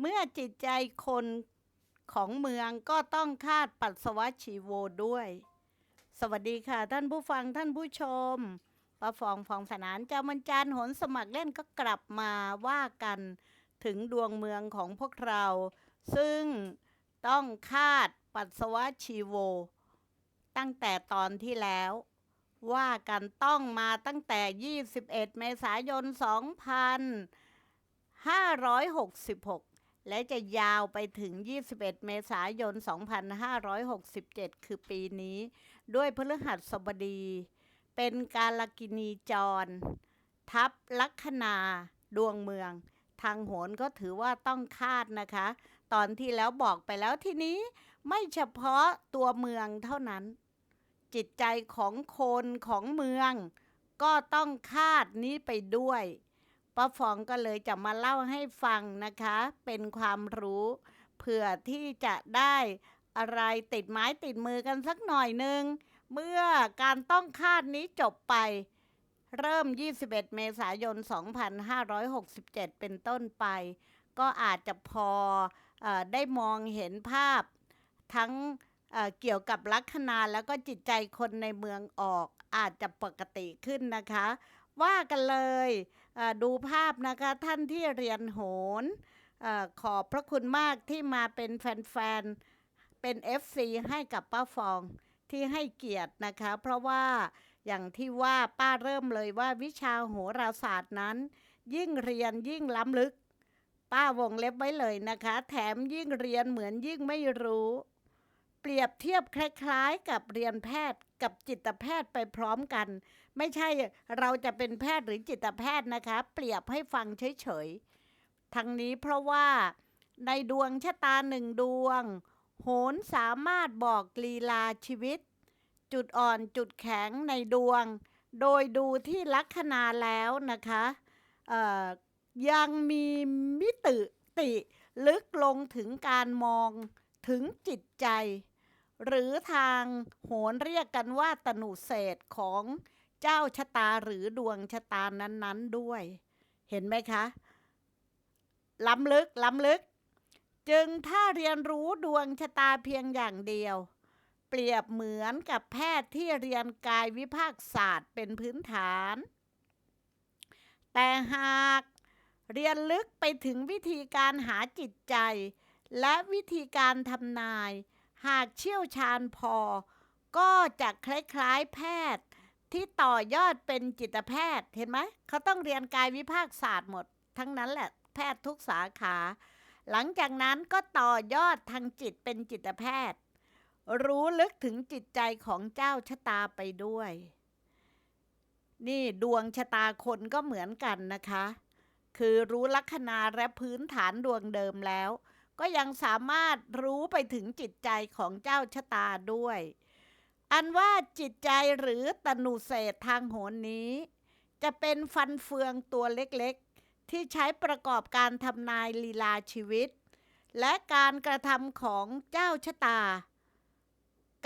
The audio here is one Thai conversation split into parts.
เมื่อจิตใจคนของเมืองก็ต้องคาดปัสสาวะชีโวด้วย สวัสดีค่ะ ท่านผู้ฟังท่านผู้ชมป้าฟองฟองสนานเจ้ามันจานหนสมัครเล่นก็กลับมาว่ากันถึงดวงเมืองของพวกเรา ซึ่งต้องคาดปัสสาวะชีโว ตั้งแต่ตอนที่แล้ว ว่ากันต้องมาตั้งแต่ 21 เมษายน 2566 และจะยาวไปถึง 21 เมษายน 2567 คือปีนี้ ด้วยพฤหัสบดี เป็นการลกินีจร ทับลัคนาดวงเมือง ทางโหนก็ถือว่าต้องคาดนะคะ ตอนที่แล้วบอกไปแล้วทีนี้ไม่เฉพาะตัวเมืองเท่านั้น จิตใจของคนของเมือง ก็ต้องคาดนี้ไปด้วย ป้าฟองก็เลยจะมาเล่าให้ฟังนะคะ เป็นความรู้เผื่อที่จะได้อะไรติดไม้ติดมือกันสักหน่อยหนึ่งเมื่อการต้องคาดนี้จบไป เริ่ม 21 เมษายน 2567 เป็นต้นไป ก็อาจจะพออได้มองเห็นภาพทั้งเเกี่ยวกับลัคนาแล้วก็จิตใจคนในเมืองออกอาจจะปกติขึ้นนะคะ ว่ากันเลย ดูภาพนะคะท่านที่เรียนโหนอขอบพระคุณมากที่มาเป็นแฟนๆ เป็น FC ให้กับป้าฟองที่ให้เกียรตินะคะ เพราะว่าอย่างที่ว่าป้าเริ่มเลยว่าวิชาโหราศาสตร์นั้น ยิ่งเรียนยิ่งล้ำลึก ป้าวงเล็บไว้เลยนะคะ แถมยิ่งเรียนเหมือนยิ่งไม่รู้ เปรียบเทียบคล้ายๆ กับเรียนแพทย์กับจิตแพทย์ไปพร้อมกัน ไม่ใช่เราจะเป็นแพทย์หรือจิตแพทย์นะคะ เปรียบให้ฟังเฉยๆทั้งนี้เพราะว่าในดวงชะตาหนึ่งดวง โหนสามารถบอกลีลาชีวิต จุดอ่อนจุดแข็งในดวง โดยดูที่ลัคนาแล้วนะคะยังมีมิติติลึกลงถึงการมองถึงจิตใจ หรือทางโหนเรียกกันว่าตนุเศษของ เจ้าชะตาหรือดวงชะตานั้นๆด้วย เห็นไหมคะ ล้ำลึกล้ำลึก จึงถ้าเรียนรู้ดวงชะตาเพียงอย่างเดียว เปรียบเหมือนกับแพทย์ที่เรียนกายวิภาคศาสตร์เป็นพื้นฐาน แต่หากเรียนลึกไปถึงวิธีการหาจิตใจ และวิธีการทำนาย หากเชี่ยวชาญพอ ก็จะคล้ายๆแพทย์ ที่ต่อยอดเป็นจิตแพทย์เห็นไหมเขาต้องเรียนกายวิภาคศาสตร์หมด ทั้งนั้นแหละแพทย์ทุกสาขา หลังจากนั้นก็ต่อยอดทางจิตเป็นจิตแพทย์ รู้ลึกถึงจิตใจของเจ้าชะตาไปด้วย นี่ดวงชะตาคนก็เหมือนกันนะคะ คือรู้ลัคนาและพื้นฐานดวงเดิมแล้ว ก็ยังสามารถรู้ไปถึงจิตใจของเจ้าชะตาด้วย อันว่าจิตใจหรือตนุเศษทางโหนนี้ จะเป็นฟันเฟืองตัวเล็กๆ ที่ใช้ประกอบการทำนายลีลาชีวิต และการกระทำของเจ้าชะตา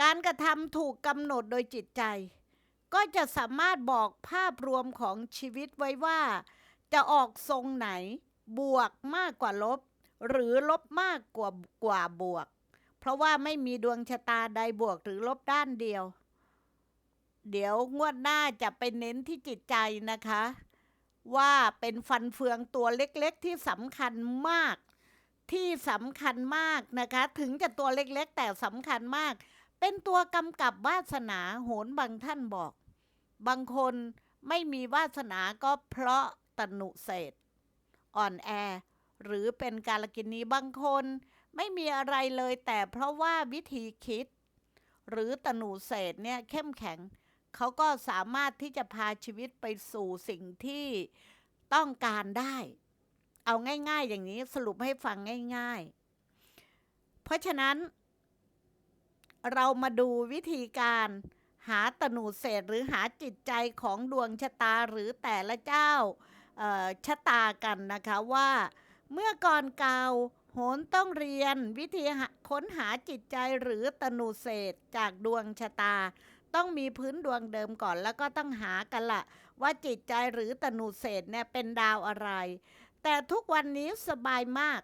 การกระทำถูกกำหนดโดยจิตใจ ก็จะสามารถบอกภาพรวมของชีวิตไว้ว่า จะออกทรงไหน บวกมากกว่าลบ หรือลบมากกว่ากว่าบวก ราะว่าไม่มีดวงชะตาใดบวกหรือลบด้านเดียว เดี๋ยวงวดหน้าจะไปเน้นที่จิตใจนะคะ ว่าเป็นฟันเฟืองตัวเล็กๆที่สำคัญมาก ที่สำคัญมากนะคะ ถึงจะตัวเล็กๆ แต่สำคัญมาก เป็นตัวกำกับวาสนาโหนบางท่านบอก บางคนไม่มีวาสนาก็เพราะตนุเศษอ่อนแอ หรือเป็นการกินนี้บางคน ไม่มีอะไรเลยแต่เพราะว่าวิธีคิด หรือตนุเศษเนี่ยเข้มแข็ง เขาก็สามารถที่จะพาชีวิตไปสู่สิ่งที่ต้องการได้ เอาง่าย ๆ อย่างนี้สรุปให้ฟังง่าย ๆ เพราะฉะนั้น เรามาดูวิธีการหาตนุเศษหรือหาจิตใจของดวงชะตาหรือแต่ละเจ้าชะตากันนะคะว่า เมื่อก่อนเก่า โหนต้องเรียนวิธีค้นหาจิตใจหรือตนุเศษจากดวงชะตา ต้องมีพื้นดวงเดิมก่อนแล้วก็ต้องหากันละว่าจิตใจหรือตนุเศษเนี่ยเป็นดาวอะไร แต่ทุกวันนี้สบายมาก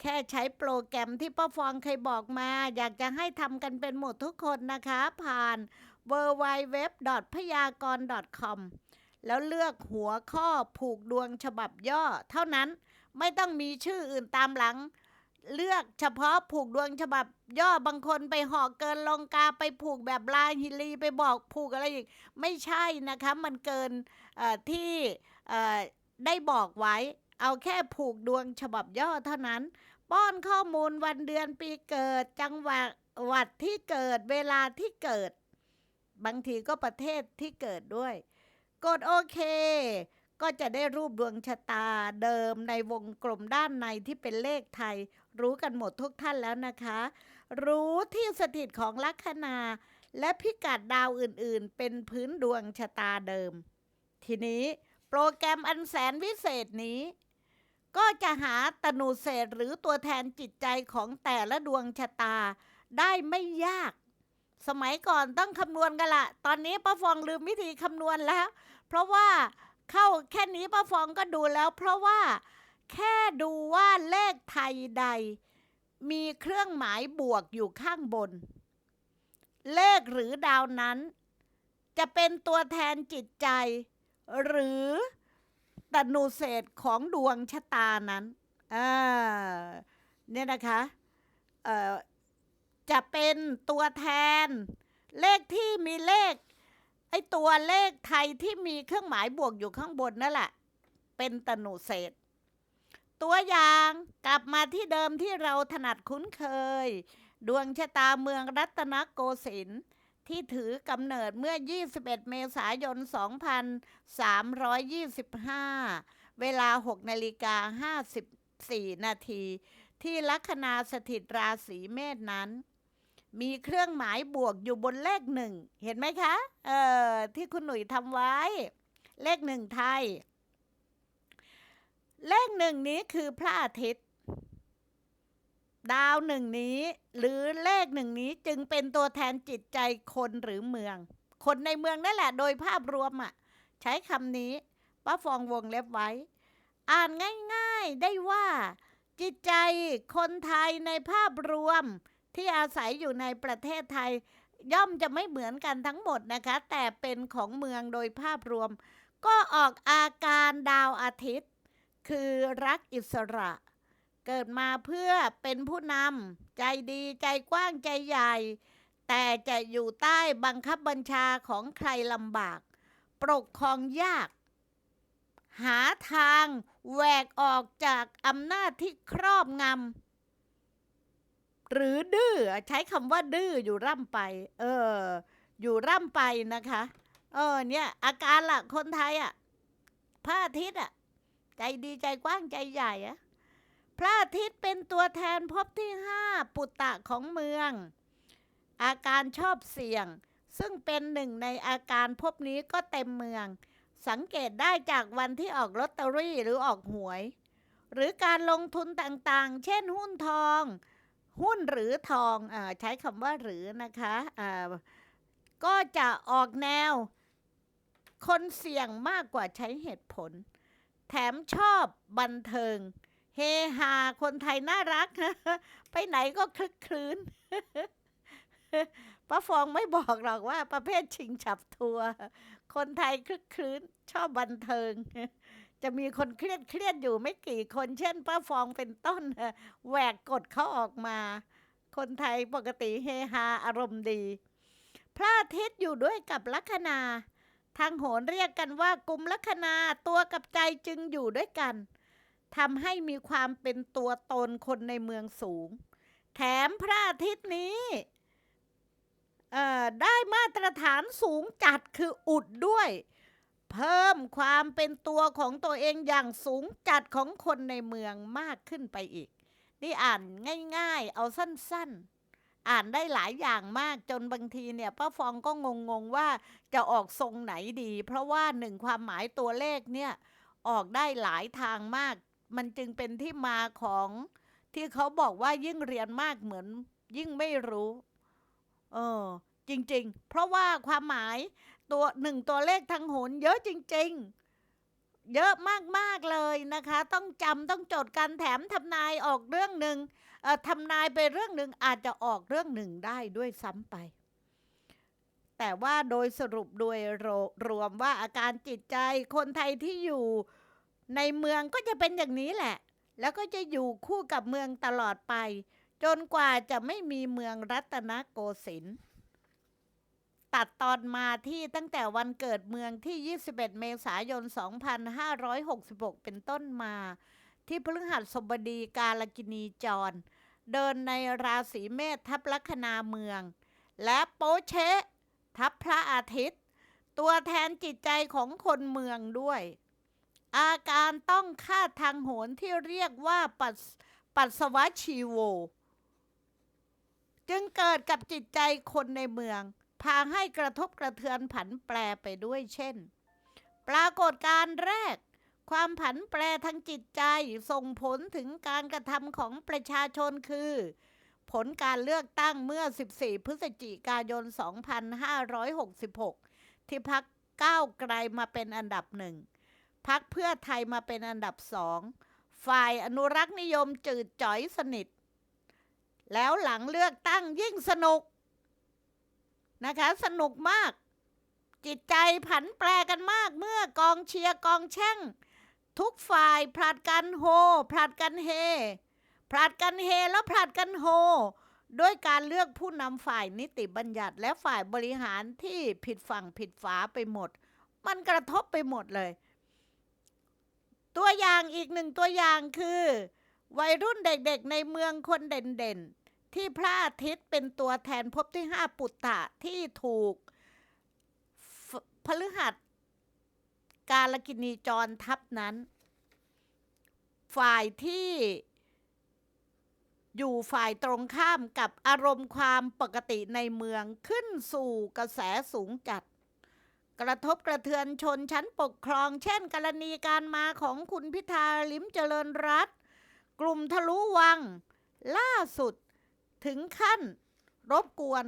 แค่ใช้โปรแกรมที่ป้าฟองเคยบอกมา อยากจะให้ทำกันเป็นหมดทุกคนนะคะ ผ่าน w w w p y a k o r .com แล้วเลือกหัวข้อผูกดวงฉบับย่อเท่านั้น ไม่ต้องมีชื่ออื่นตามหลัง เลือกเฉพาะผูกดวงฉบับ ย่อบางคนไปห่อเกินลงกาไปผูกแบบลายฮิลีไปบอกผูกอะไรอีก ไม่ใช่นะคะ มันเกินที่ได้บอกไว้ เอาแค่ผูกดวงฉบับย่อเท่านั้น ป้อนข้อมูลวันเดือนปีเกิดจังหววัดที่เกิดเวลาที่เกิด บางทีก็ประเทศที่เกิดด้วย กดโอเค ก็จะได้รูปดวงชะตาเดิมในวงกลมด้านในที่เป็นเลขไทย รู้กันหมดทุกท่านแล้วนะคะ รู้ที่สถิตของลัคนา และพิกัดดาวอื่นๆ เป็นพื้นดวงชะตาเดิม ทีนี้โปรแกรมอันแสนวิเศษนี้ ก็จะหาตนูเศษหรือตัวแทนจิตใจของแต่ละดวงชะตาได้ไม่ยากสมัยก่อนต้องคำนวณกันละ ตอนนี้ป้าฟองลืมวิธีคำนวณแล้ว เพราะว่า เข้าแค่นี้ป้าฟองก็ดูแล้ว เพราะว่าแค่ดูว่าเลขไทยใด มีเครื่องหมายบวกอยู่ข้างบน เลขหรือดาวนั้น จะเป็นตัวแทนจิตใจ หรือตนูเศษของดวงชะตานั้นเนี่ยนะคะจะเป็นตัวแทน เลขที่มีเลข ไอ้ตัวเลขไทยที่มีเครื่องหมายบวกอยู่ข้างบนนั่นแหละ เป็นตนูเศษ ตัวอย่างกลับมาที่เดิมที่เราถนัดคุ้นเคย ดวงชะตาเมืองรัตนโกสินทร์ที่ถือกำเนิดเมื่อ 21 เมษายน 2325 เวลา 6 นาฬิกา 54 นาที ที่ลัคนาสถิตราศีเมษนั้น มีเครื่องหมายบวกอยู่บนเลขหนึ่งเห็นไหมคะเออที่คุณหนุ่ยทำไว้ เลขหนึ่งไทย เลขหนึ่งนี้คือพระอาทิตย์ ดาวหนึ่งนี้ หรือเลขหนึ่งนี้จึงเป็นตัวแทนจิตใจคนหรือเมือง คนในเมืองนั่นแหละ โดยภาพรวมอะ ใช้คำนี้ป้าฟองวงเล็บไว้ อ่านง่ายๆได้ว่า จิตใจคนไทยในภาพรวม ที่อาศัยอยู่ในประเทศไทย ย่อมจะไม่เหมือนกันทั้งหมดนะคะ แต่เป็นของเมืองโดยภาพรวม ก็ออกอาการดาวอาทิตย์ คือรักอิสระ เกิดมาเพื่อเป็นผู้นำใจดีใจกว้างใจใหญ่ แต่จะอยู่ใต้บังคับบัญชาของใครลำบาก ปกครองยาก หาทางแหวกออกจากอำนาจที่ครอบงำ หรือดื้อใช้คำว่าดื้ออยู่ร่ำไป เออ อยู่ร่ำไปนะคะ เออ เนี่ย อาการล่ะคนไทยอะพระอาทิตย์อะ ใจดีใจกว้างใจใหญ่อะพระอาทิตย์เป็นตัวแทนภพที่ห้าปุตตะของเมือง อาการชอบเสี่ยง ซึ่งเป็นหนึ่งในอาการภพนี้ก็เต็มเมือง สังเกตได้จากวันที่ออกลอตเตอรี่หรือออกหวย หรือการลงทุนต่างๆ เช่นหุ้นทอง หุ้นหรือทองอใช้คำว่าหรือนะคะก็จะออกแนว คนเสี่ยงมากกว่าใช้เหตุผล แถมชอบบันเทิง เฮฮาคนไทยน่ารัก ไปไหนก็คลึกคลื้นป้าฟองไม่บอกหรอกว่าประเภทชิงฉับทัวร์คนไทยคลึกคลื้นชอบบันเทิง จะมีคนเครียดเครียดอยู่ไม่กี่คน เช่นป้าฟองเป็นต้นแหวกกฎเขาออกมา คนไทยปกติเฮฮาอารมณ์ดี พระอาทิตย์อยู่ด้วยกับลัคนา ทางโหรเรียกกันว่ากลุ่มลัคนาตัวกับใจจึงอยู่ด้วยกันทำให้มีความเป็นตัวตนคนในเมืองสูง แถมพระอาทิตย์นี้ได้มาตรฐานสูงจัดคืออุดด้วย เพิ่มความเป็นตัวของตัวเองอย่างสูงจัดของคนในเมืองมากขึ้นไปอีก นี่อ่านง่ายๆ เอาสั้นๆ อ่านได้หลายอย่างมากจนบางทีเนี่ยป้าฟองก็งงๆว่าจะออกทรงไหนดี เพราะว่าหนึ่งความหมายตัวเลขเนี่ยออกได้หลายทางมาก มันจึงเป็นที่มาของที่เขาบอกว่ายิ่งเรียนมากเหมือนยิ่งไม่รู้ เออจริง ๆ เพราะว่าความหมาย ตัวหนึ่งตัวเลขทางโหนเยอะจริง ๆ เยอะมากๆเลยนะคะ ต้องจำต้องจดกันแถมทำนายออกเรื่องหนึ่งทำนายไปเรื่องหนึ่งอาจจะออกเรื่องหนึ่งได้ด้วยซ้ำไป แต่ว่าโดยสรุปโดยรรวมว่าอาการจิตใจคนไทยที่อยู่ในเมืองก็จะเป็นอย่างนี้แหละ แล้วก็จะอยู่คู่กับเมืองตลอดไป จนกว่าจะไม่มีเมืองรัตนโกสินทร์ ตัดตอนมาที่ตั้งแต่วันเกิดเมืองที่ 21 เมษายน 2566 เป็นต้นมา ที่พฤหัสบดีกาลกินีจร เดินในราศีเมษทับลัคนาเมือง และโปเชะทับพระอาทิตย์ ตัวแทนจิตใจของคนเมืองด้วย อาการต้องฆ่าทางโหนที่เรียกว่าปัสปัสสวะชีโว จึงเกิดกับจิตใจคนในเมือง พาให้กระทบกระเทือนผันแปรไปด้วยเช่น ปรากฏการณ์แรก ความผันแปรทางจิตใจส่งผลถึงการกระทำของประชาชนคือ ผลการเลือกตั้งเมื่อ 14 พฤศจิกายน 2566 ที่พักก้าวไกลมาเป็นอันดับหนึ่งพักเพื่อไทยมาเป็นอันดับสอง ฝ่ายอนุรักษ์นิยมจืดจ่อยสนิท แล้วหลังเลือกตั้งยิ่งสนุก นะคะ สนุกมาก จิตใจผันแปรกันมากเมื่อกองเชียร์กองแช่ง ทุกฝ่ายผลัดกันโฮผลัดกันเฮผลัดกันเฮแล้วผลัดกันโฮด้วยการเลือกผู้นำฝ่ายนิติบัญญัติและฝ่ายบริหารที่ผิดฝั่งผิดฝาไปหมด มันกระทบไปหมดเลย ตัวอย่างอีกหนึ่งตัวอย่างคือ วัยรุ่นเด็กๆในเมืองคนเด่นๆ ที่พระอาทิตย์เป็นตัวแทนภพที่ห้าปุตตะที่ถูกพฤหัสกาลกินีจรทับนั้น ฝ่ายที่อยู่ฝ่ายตรงข้ามกับอารมณ์ความปกติในเมืองขึ้นสู่กระแสสูงจัด กระทบกระเทือนชนชั้นปกครอง เช่น กรณีการมาของคุณพิธาลิมเจริญรัตกลุ่มทะลุวัง ล่าสุด ถึงขั้นรบกวน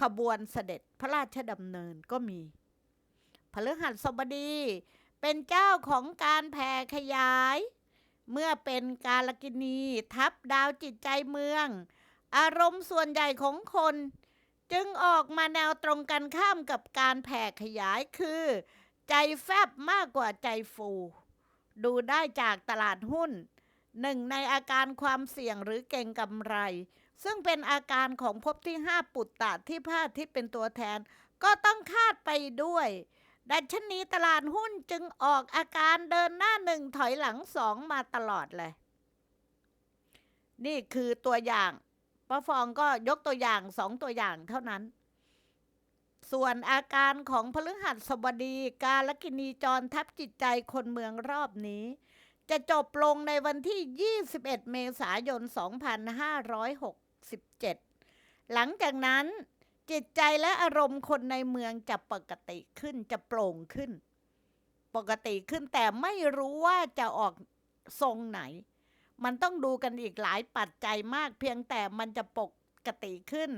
ขบวนเสด็จพระราชดำเนินก็มีพฤหัสบดีเป็นเจ้าของการแผ่ขยาย เมื่อเป็นกาลกินีทับดาวจิตใจเมือง อารมณ์ส่วนใหญ่ของคน จึงออกมาแนวตรงกันข้ามกับการแผ่ขยายคือ ใจแฟบมากกว่าใจฟู ดูได้จากตลาดหุ้นหนึ่งในอาการความเสี่ยงหรือเก่งกำไร ซึ่งเป็นอาการของภพที่ 5 ปุตตะที่พระอาทิตย์เป็นตัวแทน ก็ต้องคาดไปด้วย ดัชนีตลาดหุ้นจึงออกอาการเดินหน้าหนึ่งถอยหลังสองมาตลอดเลย นี่คือตัวอย่างป้าฟองก็ยกตัวอย่างสองตัวอย่างเท่านั้น ส่วนอาการของพฤหัสบดีกาลกินีจรทับจิตใจคนเมืองรอบนี้ จะจบลงในวันที่ 21 เมษายน 2567 หลังจากนั้นจิตใจและอารมณ์คนในเมืองจะปกติขึ้นจะโปร่งขึ้น ปกติขึ้นแต่ไม่รู้ว่าจะออกทรงไหน มันต้องดูกันอีกหลายปัจจัยมาก เพียงแต่มันจะปกติขึ้น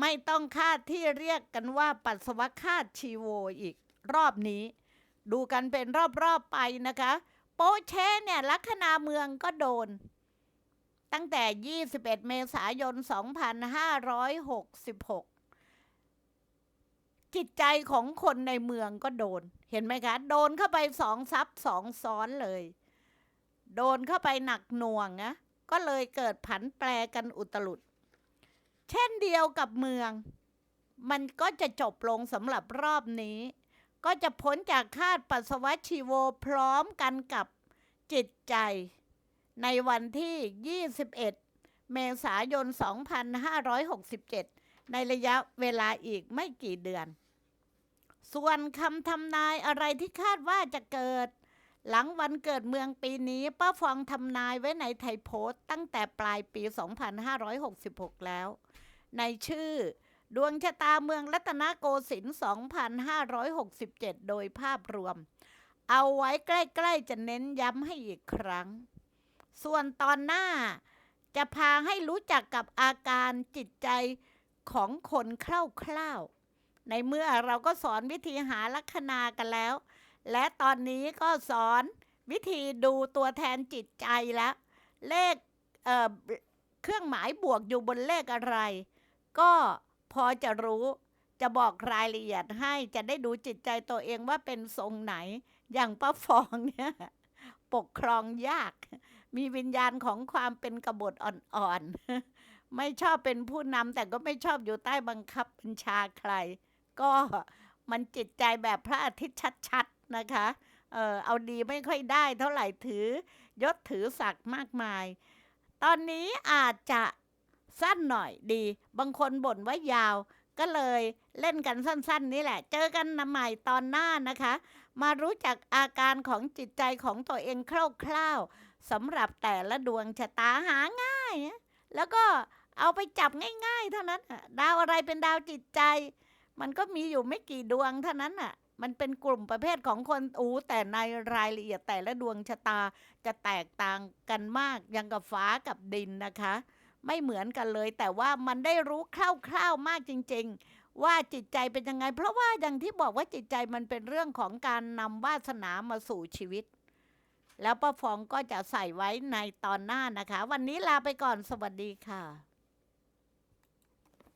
ไม่ต้องคาดที่เรียกกันว่าปัสสาวะคาดชีโวอีกรอบนี้ ดูกันเป็นรอบๆไปนะคะ โปเชเนี่ยลัคนาเมืองก็โดน ตั้งแต่ 21 เมษายน 2566 จิตใจของคนในเมืองก็โดน เห็นไหมคะ โดนเข้าไปสองซับสองซ้อนเลย โดนเข้าไปหนักหน่วงนะก็เลยเกิดผันแปรกันอุตลุด เช่นเดียวกับเมือง มันก็จะจบลงสำหรับรอบนี้ ก็จะพ้นจากคาดปัสสาวะชีโวพร้อมกันกับจิตใจ ในวันที่ 21 เมษายน 2567 ในระยะเวลาอีกไม่กี่เดือน ส่วนคำทำนายอะไรที่คาดว่าจะเกิด หลังวันเกิดเมืองปีนี้ป้าฟองทำนายไว้ในไทยโพสต์ตั้งแต่ปลายปี 2566 แล้ว ในชื่อดวงชะตาเมืองรัตนโกสินทร์ 2567 โดยภาพรวม เอาไว้ใกล้ ๆ จะเน้นย้ำให้อีกครั้ง ส่วนตอนหน้าจะพาให้รู้จักกับอาการจิตใจของคนคร่าวๆ ในเมื่อเราก็สอนวิธีหาลัคนากันแล้ว และตอนนี้ก็สอนวิธีดูตัวแทนจิตใจแล้ว เลขเเครื่องหมายบวกอยู่บนเลขอะไร ก็พอจะรู้จะบอกรายละเอียดให้จะได้ดูจิตใจตัวเองว่าเป็นทรงไหน อย่างป้าฟองเนี่ย ปกครองยาก มีวิญญาณของความเป็นกบฏอ่อนๆ ไม่ชอบเป็นผู้นำแต่ก็ไม่ชอบอยู่ใต้บังคับบัญชาใคร ก็มันจิตใจแบบพระอาทิตย์ชัดๆนะคะ เออเอาดีไม่ค่อยได้เท่าไหร่ถือยศถือศักดิ์มากมาย ตอนนี้อาจจะสั้นหน่อยดี บางคนบ่นว่ายาว ก็เลยเล่นกันสั้น ๆ นี่แหละ เจอกันใหม่ตอนหน้านะคะ มารู้จักอาการของจิตใจของตัวเองคร่าวๆ สำหรับแต่ละดวงชะตาหาง่าย แล้วก็เอาไปจับง่ายๆ เท่านั้นดาวอะไรเป็นดาวจิตใจ มันก็มีอยู่ไม่กี่ดวงเท่านั้นน่ะ มันเป็นกลุ่มประเภทของคนอูแต่ในรายละเอียดแต่ละดวงชะตาจะแตกต่างกันมากยังกับฟ้ากับดินนะคะ ไม่เหมือนกันเลย แต่ว่ามันได้รู้คร่าวๆมากจริง ๆ ว่าจิตใจเป็นยังไง เพราะว่าอย่างที่บอกว่าจิตใจมันเป็นเรื่องของการนำวาสนามาสู่ชีวิต แล้วป้าฟองก็จะใส่ไว้ในตอนหน้านะคะ วันนี้ลาไปก่อนสวัสดีค่ะ